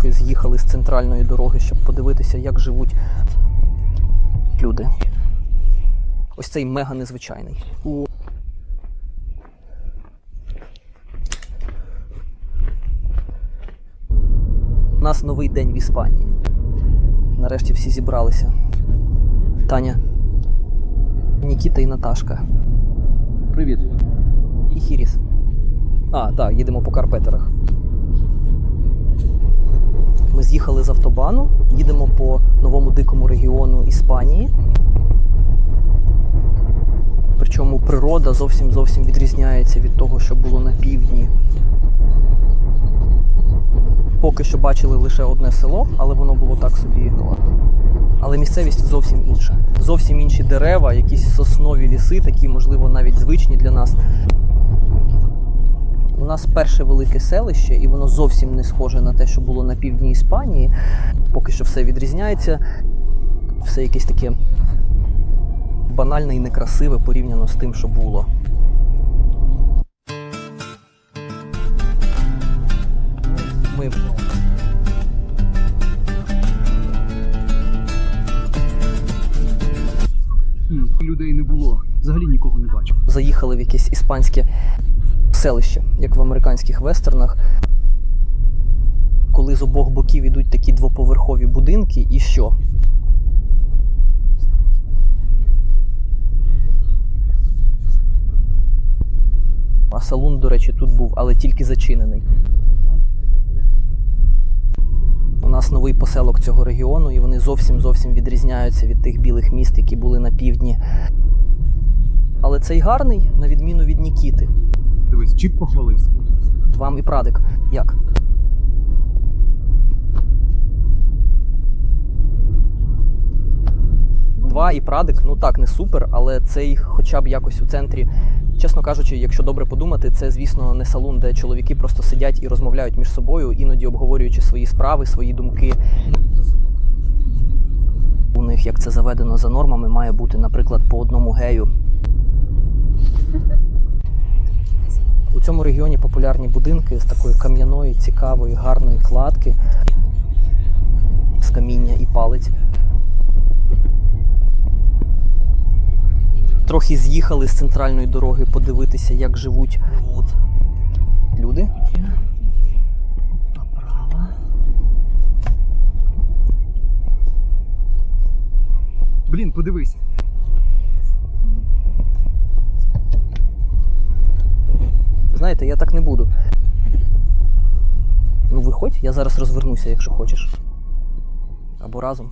трохи з'їхали з центральної дороги, щоб подивитися, як живуть люди. Ось цей мега незвичайний. У У нас новий день в Іспанії. Нарешті всі зібралися. Таня, Нікіта і Наташка. Привіт. І Хіріс. А, так, їдемо по Карпетерах. Ми з'їхали з автобану, їдемо по новому дикому регіону Іспанії. Причому природа зовсім зовсім відрізняється від того, що було на півдні. Поки що бачили лише одне село, але воно було так собі. Але місцевість зовсім інша. Зовсім інші дерева, якісь соснові ліси, такі, можливо, навіть звичні для нас. У нас перше велике селище, і воно зовсім не схоже на те, що було на півдні Іспанії. Поки що все відрізняється. Все якесь таке банальне і некрасиве порівняно з тим, що було. В якесь іспанське селище, як в американських вестернах. Коли з обох боків ідуть такі двоповерхові будинки, і що? А салон, до речі, тут був, але тільки зачинений. У нас новий поселок цього регіону, і вони зовсім зовсім відрізняються від тих білих міст, які були на півдні. Але цей гарний, на відміну від Нікіти. Дивись, чіп похвалився. Вам і Прадик. Як? Два і Прадик, ну так, не супер, але цей хоча б якось у центрі. Чесно кажучи, якщо добре подумати, це, звісно, не салон, де чоловіки просто сидять і розмовляють між собою, іноді обговорюючи свої справи, свої думки. У них, як це заведено за нормами, має бути, наприклад, по одному гею. У цьому регіоні популярні будинки з такої кам'яної, цікавої, гарної кладки, з каміння і палець. Трохи з'їхали з центральної дороги подивитися, як живуть от, люди. Направо. Блін, подивись. Знаєте, я так не буду. Ну, виходь, я зараз розвернуся, якщо хочеш. Або разом.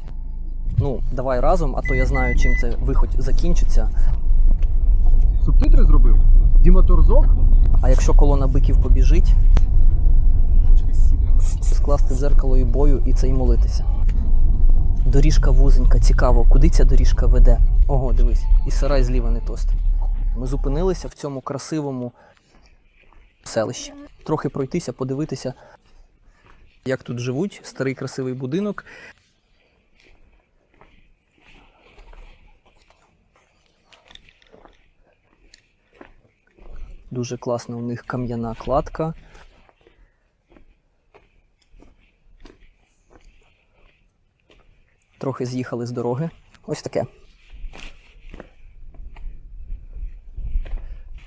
Ну, давай разом, а то я знаю, чим це виходь закінчиться. Субтитри зробив? Діма Торзок? А якщо колона биків побіжить, скласти дзеркало і бою і це й молитися. Доріжка вузенька, цікаво, куди ця доріжка веде? Ого, дивись, і сарай зліва не тост. Ми зупинилися в цьому красивому селищі. Трохи пройтися, подивитися, як тут живуть. Старий красивий будинок. Дуже класна у них кам'яна кладка. Трохи з'їхали з дороги. Ось таке.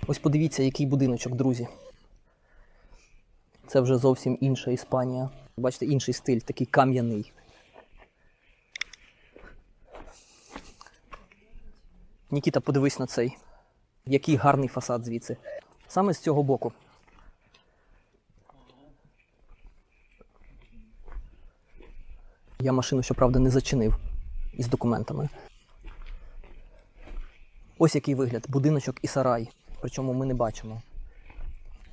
Ось подивіться, який будиночок, друзі. Це вже зовсім інша Іспанія. Бачите, інший стиль, такий кам'яний. Нікіта, подивись на цей. Який гарний фасад звідси. Саме з цього боку. Я машину, щоправда, не зачинив із документами. Ось який вигляд: будиночок і сарай. Причому ми не бачимо.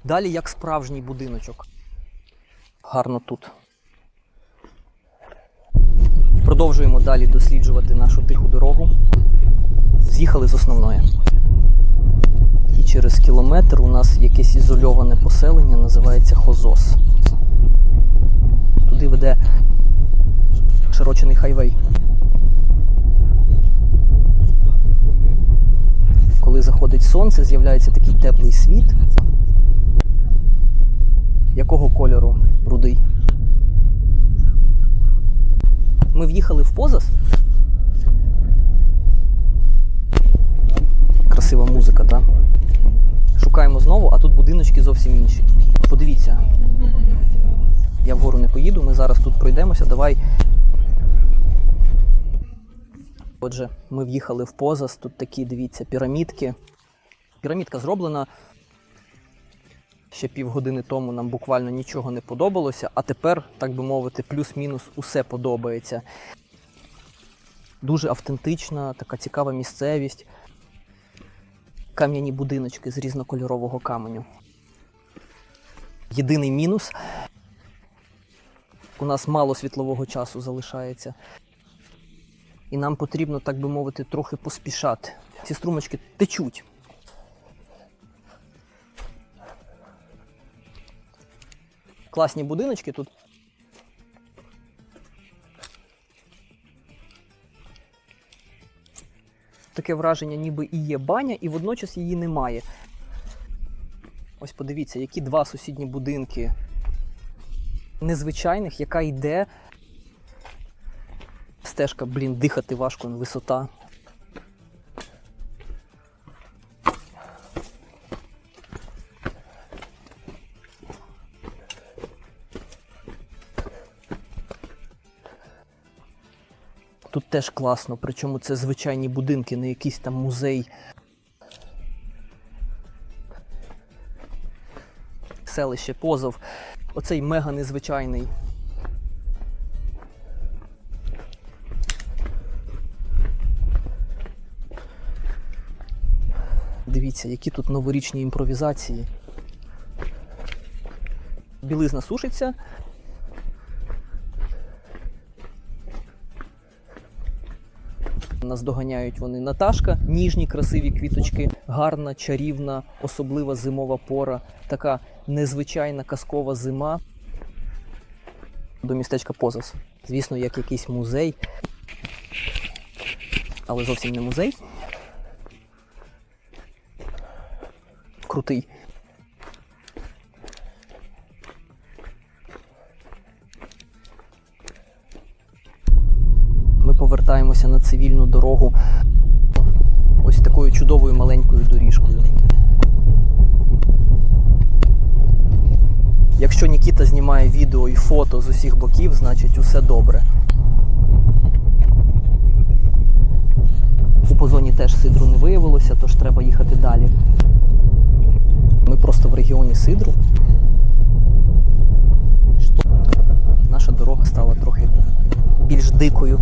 Далі як справжній будиночок. Гарно тут. Продовжуємо далі досліджувати нашу тиху дорогу. З'їхали з основної. І через кілометр у нас якесь ізольоване поселення, називається Хозос. Туди веде широчений хайвей. Коли заходить сонце, з'являється такий теплий світ. Якого кольору рудий? Ми в'їхали в Позас. Красива музика, так? Шукаємо знову, а тут будиночки зовсім інші. Подивіться. Я вгору не поїду, ми зараз тут пройдемося. Давай. Отже, ми в'їхали в Позас. Тут такі, дивіться, пірамідки. Пірамідка зроблена. Ще півгодини тому нам буквально нічого не подобалося, а тепер, так би мовити, плюс-мінус усе подобається. Дуже автентична, така цікава місцевість. Кам'яні будиночки з різнокольорового каменю. Єдиний мінус. У нас мало світлового часу залишається. І нам потрібно, так би мовити, трохи поспішати. Ці струмочки течуть. Класні будиночки тут. Таке враження, ніби і є баня, і водночас її немає. Ось подивіться, які два сусідні будинки незвичайних, яка йде. Стежка, блін, дихати важко, висота. Тут теж класно, причому це звичайні будинки, не якийсь там музей. Селище Позов. Оцей мега незвичайний. Дивіться, які тут новорічні імпровізації. Білизна сушиться. Нас доганяють вони Наташка, ніжні, красиві квіточки, гарна, чарівна, особлива зимова пора, така незвичайна казкова зима. До містечка Позас. Звісно, як якийсь музей, але зовсім не музей. Крутий. Повертаємося на цивільну дорогу ось такою чудовою маленькою доріжкою. Якщо Нікіта знімає відео і фото з усіх боків, значить усе добре. У позоні теж сидру не виявилося, тож треба їхати далі. Ми просто в регіоні сидру. Наша дорога стала трохи більш дикою.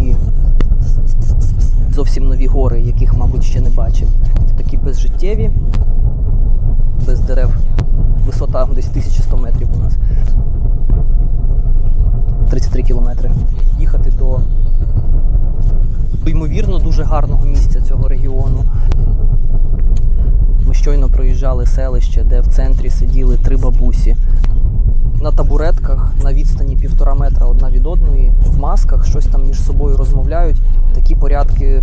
І зовсім нові гори, яких, мабуть, ще не бачив. Такі безжиттєві, без дерев. Висота десь 1100 метрів у нас. 33 кілометри. Їхати до ймовірно дуже гарного місця цього регіону. Ми щойно проїжджали селище, де в центрі сиділи три бабусі. На табуретках на відстані півтора метра одна від одної, в масках, щось там між собою розмовляють. Такі порядки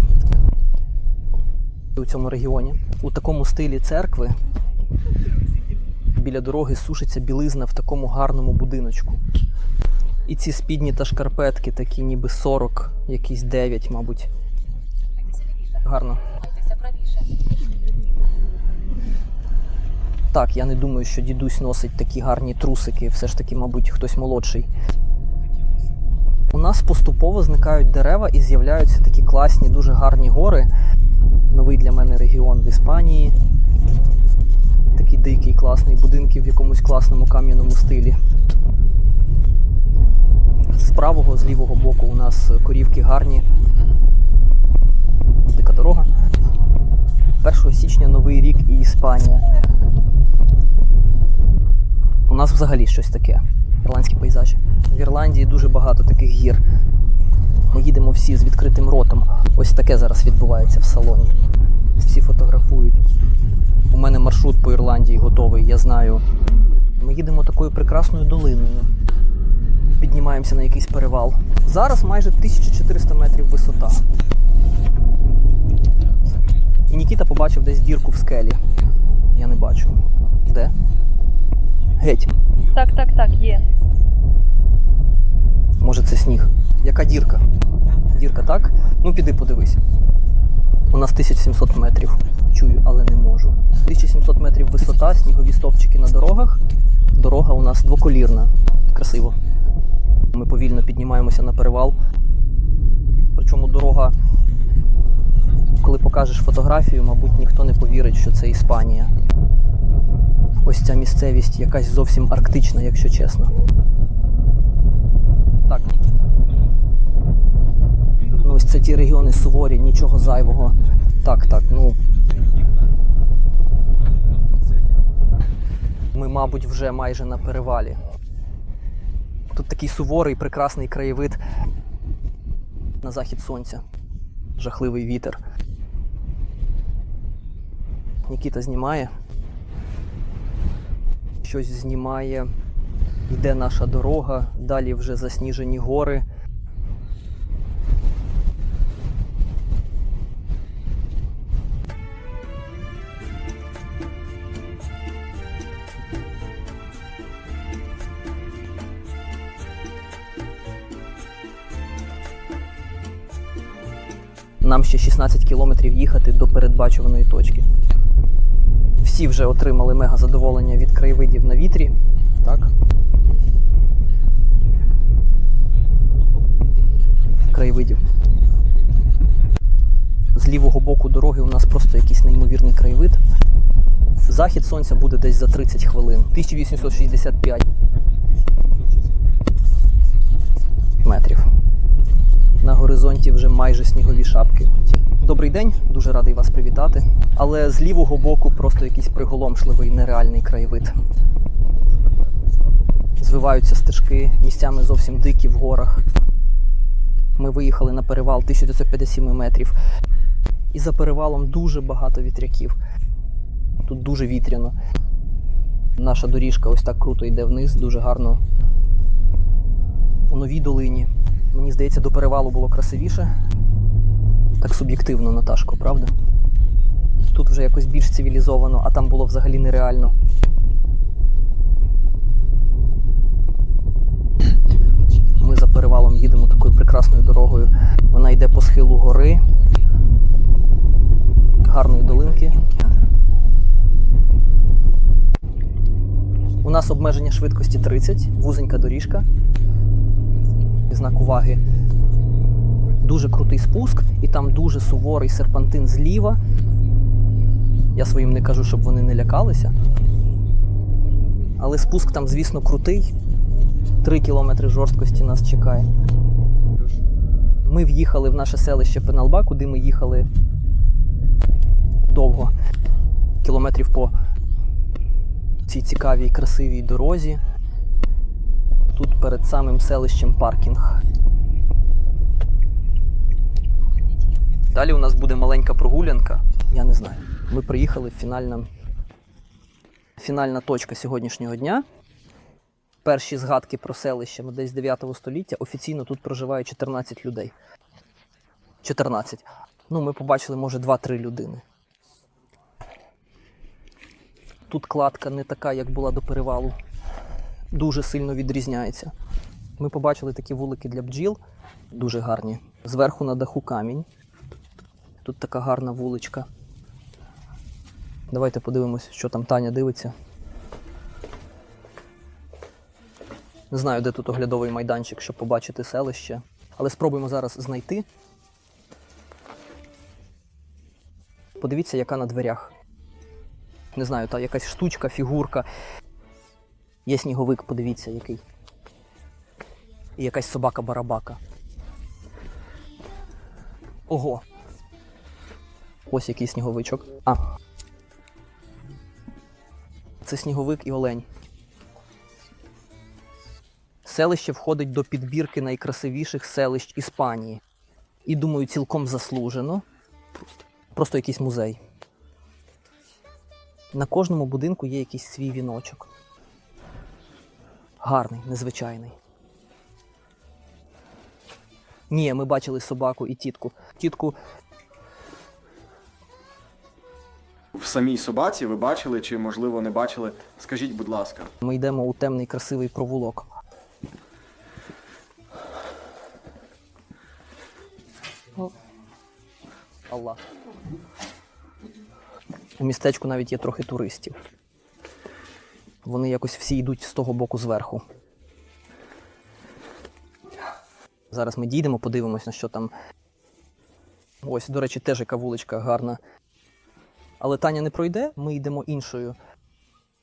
у цьому регіоні. У такому стилі церкви біля дороги сушиться білизна в такому гарному будиночку. І ці спідні та шкарпетки, такі ніби 40, якісь 9, мабуть. Гарно. Так, я не думаю, що дідусь носить такі гарні трусики, все ж таки, мабуть, хтось молодший. У нас поступово зникають дерева і з'являються такі класні, дуже гарні гори. Новий для мене регіон в Іспанії. Такий дикий, класний будинки в якомусь класному кам'яному стилі. З правого, з лівого боку у нас корівки гарні. Дика дорога. 1 січня Новий рік і Іспанія. У нас взагалі щось таке. Ірландські пейзажі. В Ірландії дуже багато таких гір. Ми їдемо всі з відкритим ротом. Ось таке зараз відбувається в салоні. Всі фотографують. У мене маршрут по Ірландії готовий, я знаю. Ми їдемо такою прекрасною долиною. Піднімаємося на якийсь перевал. Зараз майже 1400 метрів висота. І Нікіта побачив десь дірку в скелі. Я не бачу. Де? Геть. Так, так, так, є. Може це сніг. Яка дірка? Дірка, так? Ну піди подивись. У нас 1700 метрів. Чую, але не можу. 1700 метрів висота, снігові стовпчики на дорогах. Дорога у нас двоколірна. Красиво. Ми повільно піднімаємося на перевал. Причому дорога, коли покажеш фотографію, мабуть, ніхто не повірить, що це Іспанія. Ось ця місцевість якась зовсім арктична, якщо чесно. Так. Ну, ось це ті регіони суворі, нічого зайвого. Так, так, ну. Ми, мабуть, вже майже на перевалі. Тут такий суворий, прекрасний краєвид на захід сонця. Жахливий вітер. Нікіта знімає. Щось знімає. Йде наша дорога, далі вже засніжені гори. Нам ще 16 кілометрів їхати до передбачуваної точки. Всі вже отримали мега задоволення від краєвидів на вітрі. Так. Краєвидів. З лівого боку дороги у нас просто якийсь неймовірний краєвид. Захід сонця буде десь за 30 хвилин. 1865 метрів. На горизонті вже майже снігові шапки. Добрий день, дуже радий вас привітати. Але з лівого боку просто якийсь приголомшливий нереальний краєвид. Звиваються стежки, місцями зовсім дикі в горах. Ми виїхали на перевал 1957 метрів. І за перевалом дуже багато вітряків. Тут дуже вітряно. Наша доріжка ось так круто йде вниз, дуже гарно. У новій долині. Мені здається, до перевалу було красивіше. Так суб'єктивно, Наташко, правда? Тут вже якось більш цивілізовано, а там було взагалі нереально. Ми за перевалом їдемо такою прекрасною дорогою. Вона йде по схилу гори, гарної долинки. У нас обмеження швидкості 30, вузенька доріжка. Знак уваги. Дуже крутий спуск, і там дуже суворий серпантин зліва. Я своїм не кажу, щоб вони не лякалися. Але спуск там, звісно, крутий. Три кілометри жорсткості нас чекає. Ми в'їхали в наше селище Пеналба, куди ми їхали довго. Кілометрів по цій цікавій красивій дорозі. Тут перед самим селищем паркінг. Далі у нас буде маленька прогулянка. Я не знаю. Ми приїхали фінальна, фінальна точка сьогоднішнього дня. Перші згадки про селище десь 9 століття. Офіційно тут проживає 14 людей. 14. Ну, ми побачили, може, 2-3 людини. Тут кладка не така, як була до перевалу. Дуже сильно відрізняється. Ми побачили такі вулики для бджіл, дуже гарні. Зверху на даху камінь. Тут така гарна вуличка. Давайте подивимось, що там Таня дивиться. Не знаю, де тут оглядовий майданчик, щоб побачити селище. Але спробуємо зараз знайти. Подивіться, яка на дверях. Не знаю, та якась штучка, фігурка. Є сніговик, подивіться, який. І якась собака-барабака. Ого. Ось який сніговичок. А. Це сніговик і олень. Селище входить до підбірки найкрасивіших селищ Іспанії. І думаю, цілком заслужено. Просто якийсь музей. На кожному будинку є якийсь свій віночок. Гарний, незвичайний. Ні, ми бачили собаку і тітку. Тітку Самій собаці ви бачили чи, можливо, не бачили? Скажіть, будь ласка. ми йдемо у темний красивий провулок. Аллах. У містечку навіть є трохи туристів. Вони якось всі йдуть з того боку зверху. Зараз ми дійдемо, подивимось, на що там. Ось, до речі, теж яка вуличка гарна. Але Таня не пройде, ми йдемо іншою.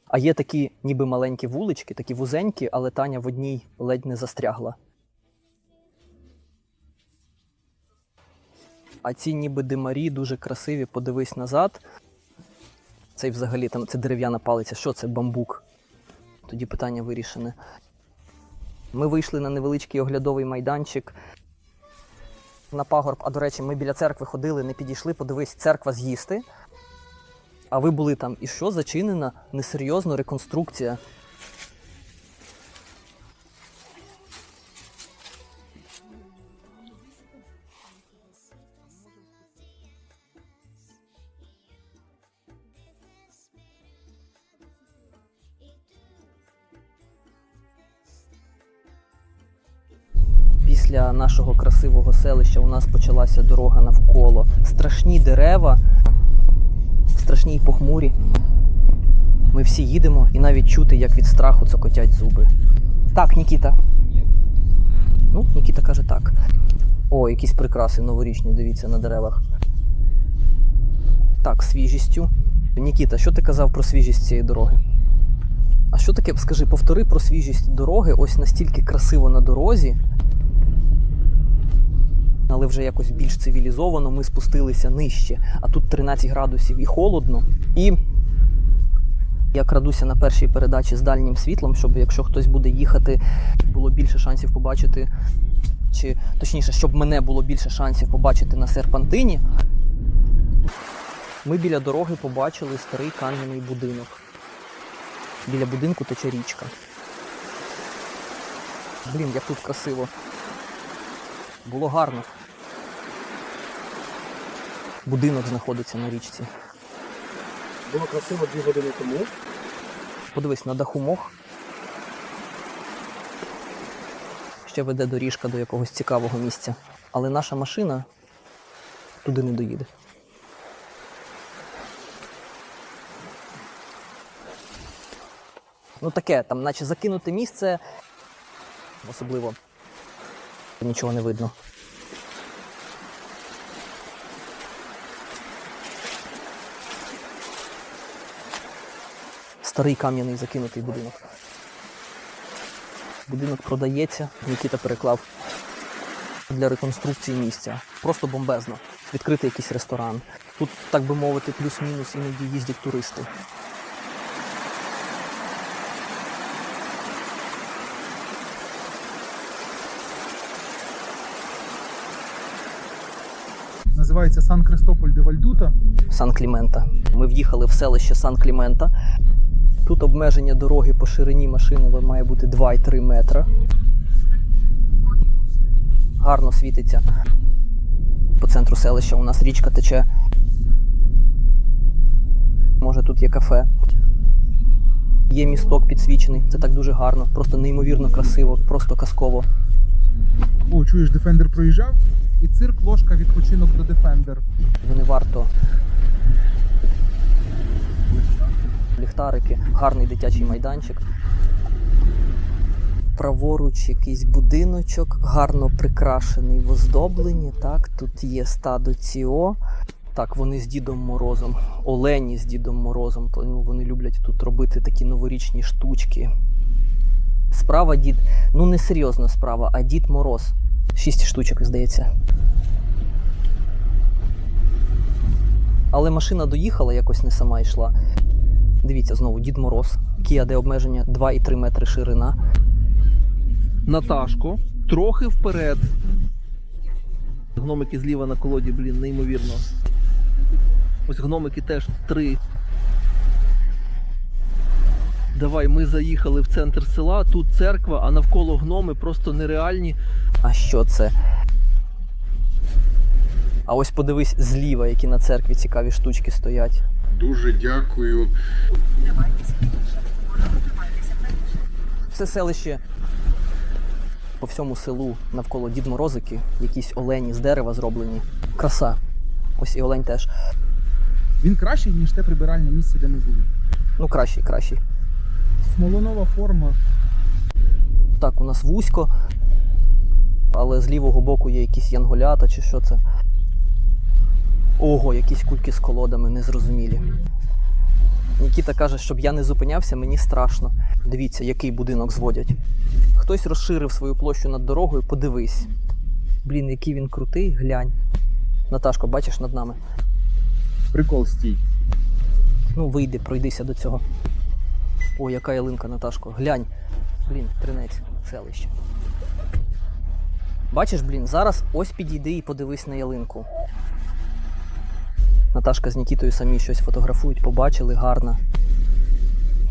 А є такі ніби маленькі вулички, такі вузенькі, але Таня в одній ледь не застрягла. А ці ніби димарі дуже красиві, подивись назад. Цей взагалі там це дерев'яна палиця. Що це бамбук? Тоді питання вирішене. Ми вийшли на невеличкий оглядовий майданчик на пагорб. А до речі, ми біля церкви ходили, не підійшли, подивись, церква з'їсти. А ви були там. І що зачинена несерйозно реконструкція? Після нашого красивого селища у нас почалася дорога навколо. Страшні дерева, страшні й похмурі. Ми всі їдемо і навіть чути, як від страху цокотять зуби. Так, Нікіта. Ну, Нікіта каже так. О, якісь прикраси новорічні, дивіться на деревах. Так, свіжістю. Нікіта, що ти казав про свіжість цієї дороги? А що таке, скажи, повтори про свіжість дороги, ось настільки красиво на дорозі. Але вже якось більш цивілізовано ми спустилися нижче, а тут 13 градусів і холодно. І я крадуся на першій передачі з дальнім світлом, щоб якщо хтось буде їхати, було більше шансів побачити, чи точніше, щоб мене було більше шансів побачити на серпантині. Ми біля дороги побачили старий кам'яний будинок. Біля будинку тече річка. Блін, як тут красиво. Було гарно. Будинок знаходиться на річці. Було красиво дві години тому. Подивись, на даху мох. Ще веде доріжка до якогось цікавого місця. Але наша машина туди не доїде. Ну таке, там, наче закинуте місце. Особливо нічого не видно. Старий кам'яний закинутий будинок. Будинок продається, Нікіта переклав для реконструкції місця. Просто бомбезно. Відкритий якийсь ресторан. Тут, так би мовити, плюс-мінус іноді їздять туристи. Називається Сан Кристополь де Вальдута. Сан Клімента. Ми в'їхали в селище Сан Клімента. Тут обмеження дороги по ширині машини має бути 2,3 метра. Гарно світиться. По центру селища у нас річка тече. Може тут є кафе. Є місток підсвічений. Це так дуже гарно, просто неймовірно красиво, просто казково. О, чуєш, Дефендер проїжджав. І цирк ложка відпочинок до. Його не варто. Ліхтарики, гарний дитячий майданчик. Праворуч якийсь будиночок, гарно прикрашений в оздобленні. Так, тут є стадо Ціо. Так, вони з Дідом Морозом, Олені з Дідом Морозом. Ну, Вони люблять тут робити такі новорічні штучки. Справа дід, ну не серйозна справа, а Дід Мороз. Шість штучок, здається. Але машина доїхала, якось не сама йшла. Дивіться знову, Дід Мороз. Kia, де обмеження 2,3 метри ширина. Наташко, трохи вперед. Гномики зліва на колоді, блін, неймовірно. Ось гномики теж три. Давай, ми заїхали в центр села, тут церква, а навколо гноми просто нереальні. А що це? А ось подивись зліва, які на церкві цікаві штучки стоять. Дуже дякую. Все селище По всьому селу навколо Дід Морозики, якісь олені з дерева зроблені. Краса. Ось і олень теж. Він кращий, ніж те прибиральне місце, де ми були. Ну, кращий, кращий. Смолонова форма. Так, у нас вузько, але з лівого боку є якісь янголята чи що це. Ого, якісь кульки з колодами незрозумілі. Нікіта каже, щоб я не зупинявся, мені страшно. Дивіться, який будинок зводять. Хтось розширив свою площу над дорогою, подивись. Блін, який він крутий, глянь. Наташко, бачиш над нами? Прикол стій. Ну, вийди, пройдися до цього. О, яка ялинка, Наташко. Глянь. Блін, тринець, селище. Бачиш, блін, зараз ось підійди і подивись на ялинку. Наташка з Нікітою самі щось фотографують, побачили, гарно.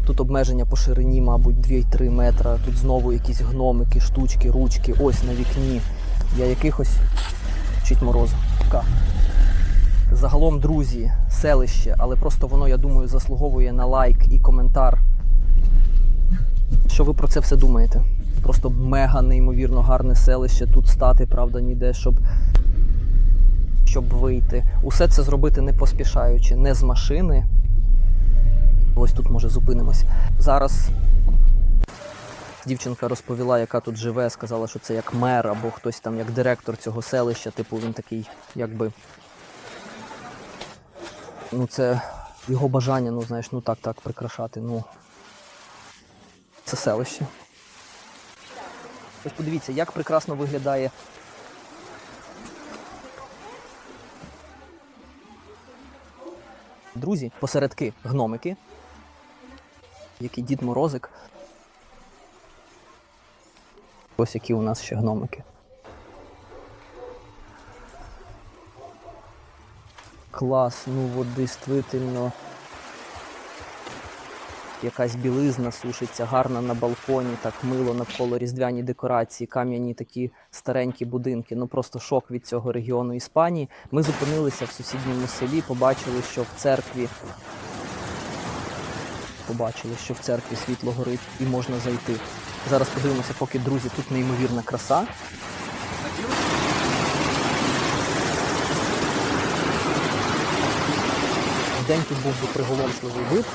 Тут обмеження по ширині, мабуть, 2-3 метра. Тут знову якісь гномики, штучки, ручки. Ось на вікні. Я якихось вчить морозу. Загалом, друзі, селище, але просто воно, я думаю, заслуговує на лайк і коментар. Що ви про це все думаєте? Просто мега неймовірно гарне селище. Тут стати, правда, ніде, щоб, щоб вийти. Усе це зробити не поспішаючи, не з машини. Ось тут, може, зупинимось. Зараз дівчинка розповіла, яка тут живе, сказала, що це як мер або хтось там як директор цього селища. Типу, він такий, якби ну це його бажання, ну знаєш, ну так, так, прикрашати. Ну це селище. Ось подивіться, як прекрасно виглядає. Друзі, посередки гномики, який Дід Морозик. Ось які у нас ще гномики. Клас, ну от действительно. Якась білизна сушиться, гарна на балконі, так мило навколо різдвяні декорації, кам'яні такі старенькі будинки. Ну просто шок від цього регіону Іспанії. Ми зупинилися в сусідньому селі, побачили, що в церкві побачили, що в церкві світло горить і можна зайти. Зараз подивимося, поки друзі, тут неймовірна краса. День тут був би приголомшливий вид,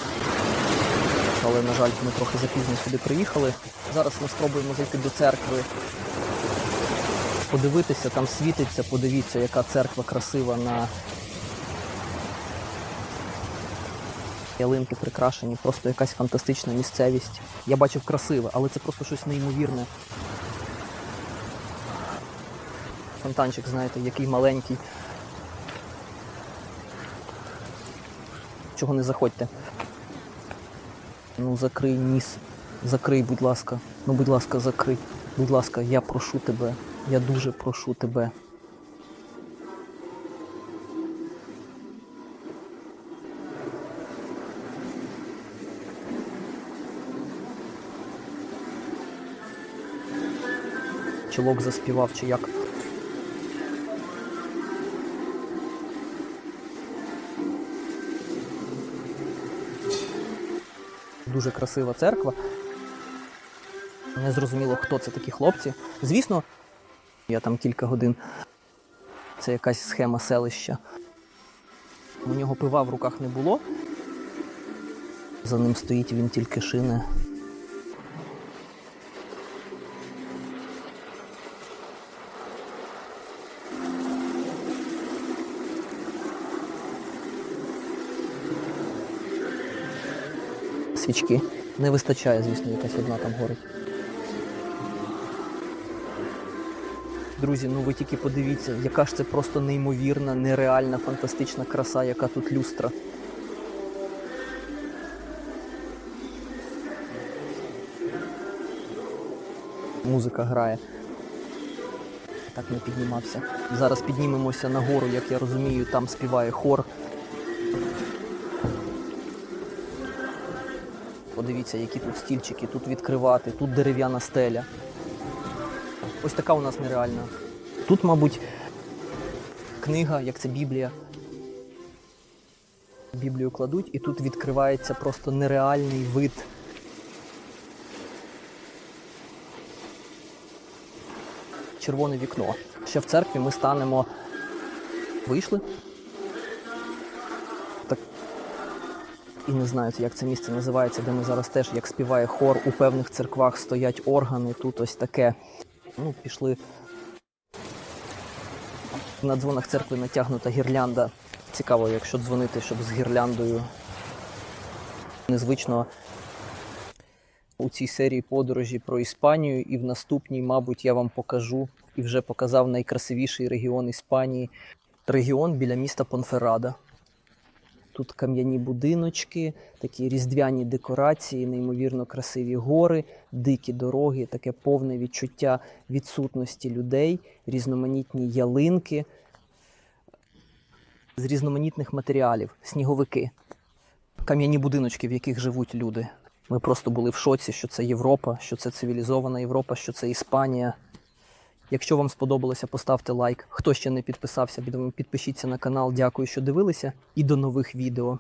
але, на жаль, ми трохи запізно сюди приїхали. Зараз ми спробуємо зайти до церкви, подивитися, там світиться, подивіться, яка церква красива на ялинки прикрашені, просто якась фантастична місцевість. Я бачив красиве, але це просто щось неймовірне. Фонтанчик, знаєте, який маленький. Чого не заходьте? Ну, закрий ніс. Закрий, будь ласка. Ну, будь ласка, закрий. Будь ласка, я прошу тебе. Я дуже прошу тебе. Чолок заспівав чи як? Дуже красива церква. Не зрозуміло, хто це такі хлопці. Звісно, я там кілька годин. Це якась схема селища. У нього пива в руках не було. За ним стоїть він тільки шине. Свічки. Не вистачає, звісно, якась одна там горить. Друзі, ну ви тільки подивіться, яка ж це просто неймовірна, нереальна, фантастична краса, яка тут люстра. Музика грає. Так не піднімався. Зараз піднімемося на гору, як я розумію, там співає хор. Подивіться, які тут стільчики, тут відкривати, тут дерев'яна стеля. Ось така у нас нереальна. Тут, мабуть, книга, як це Біблія. Біблію кладуть, і тут відкривається просто нереальний вид. червоне вікно. Ще в церкві ми станемо. Вийшли. І не знаю, як це місце називається, де ми зараз теж, як співає хор, у певних церквах стоять органи. Тут ось таке. Ну, пішли. На дзвонах церкви натягнута гірлянда. Цікаво, якщо дзвонити, щоб з гірляндою. Незвично у цій серії подорожі про Іспанію, і в наступній, мабуть, я вам покажу і вже показав найкрасивіший регіон Іспанії регіон біля міста Понферрада. Тут кам'яні будиночки, такі різдвяні декорації, неймовірно красиві гори, дикі дороги, таке повне відчуття відсутності людей, різноманітні ялинки з різноманітних матеріалів, сніговики, кам'яні будиночки, в яких живуть люди. Ми просто були в шоці, що це Європа, що це цивілізована Європа, що це Іспанія. Якщо вам сподобалося, поставте лайк. Хто ще не підписався, підпишіться на канал. Дякую, що дивилися, і до нових відео.